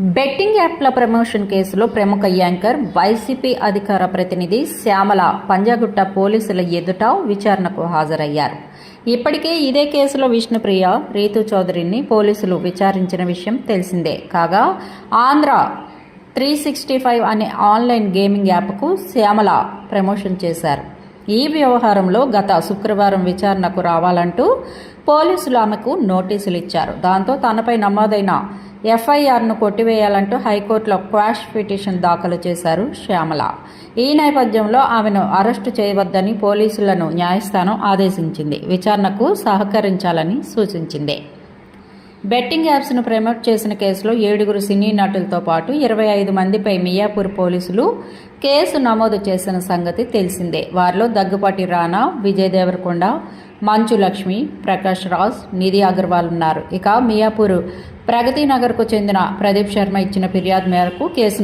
Betting యాప్ల promotion కేసులో ప్రముఖ యాంకర్ వైసీపీ అధికార ప్రతినిధి శ్యామల పంజాగుట్ట పోలీసుల ఎదుట విచారణకు హాజరయ్యారు. ఇప్పటికే ఇదే కేసులో విష్ణుప్రియ రీతు చౌదరిని పోలీసులు విచారించిన విషయం తెలిసిందే. కాగా ఆంధ్ర త్రీ సిక్స్టీ ఫైవ్ అనే ఆన్లైన్ గేమింగ్ యాప్కు శ్యామల ప్రమోషన్ చేశారు. ఈ వ్యవహారంలో గత శుక్రవారం విచారణకు రావాలంటూ పోలీసులు ఆమెకు నోటీసులు ఇచ్చారు. దాంతో తనపై నమోదైన ఎఫ్ఐఆర్ను కొట్టివేయాలంటూ హైకోర్టులో క్వాష్ పిటిషన్ దాఖలు చేశారు శ్యామల. ఈ నేపథ్యంలో ఆమెను అరెస్టు చేయవద్దని పోలీసులను న్యాయస్థానం ఆదేశించింది. విచారణకు సహకరించాలని సూచించింది. బెట్టింగ్ యాప్స్ను ప్రమోట్ చేసిన కేసులో ఏడుగురు సినీ నటులతో పాటు ఇరవై ఐదు మందిపై మియాపూర్ పోలీసులు కేసు నమోదు చేసిన సంగతి తెలిసిందే. వారిలో దగ్గుపాటి రాణా విజయ్ దేవరకొండ మంచు లక్ష్మి ప్రకాష్ రాజ్ నిధి అగర్వాల్ ఉన్నారు. ఇక మియాపూర్ ప్రగతి నగర్కు చెందిన ప్రదీప్ శర్మ ఇచ్చిన ఫిర్యాదు మేరకు కేసు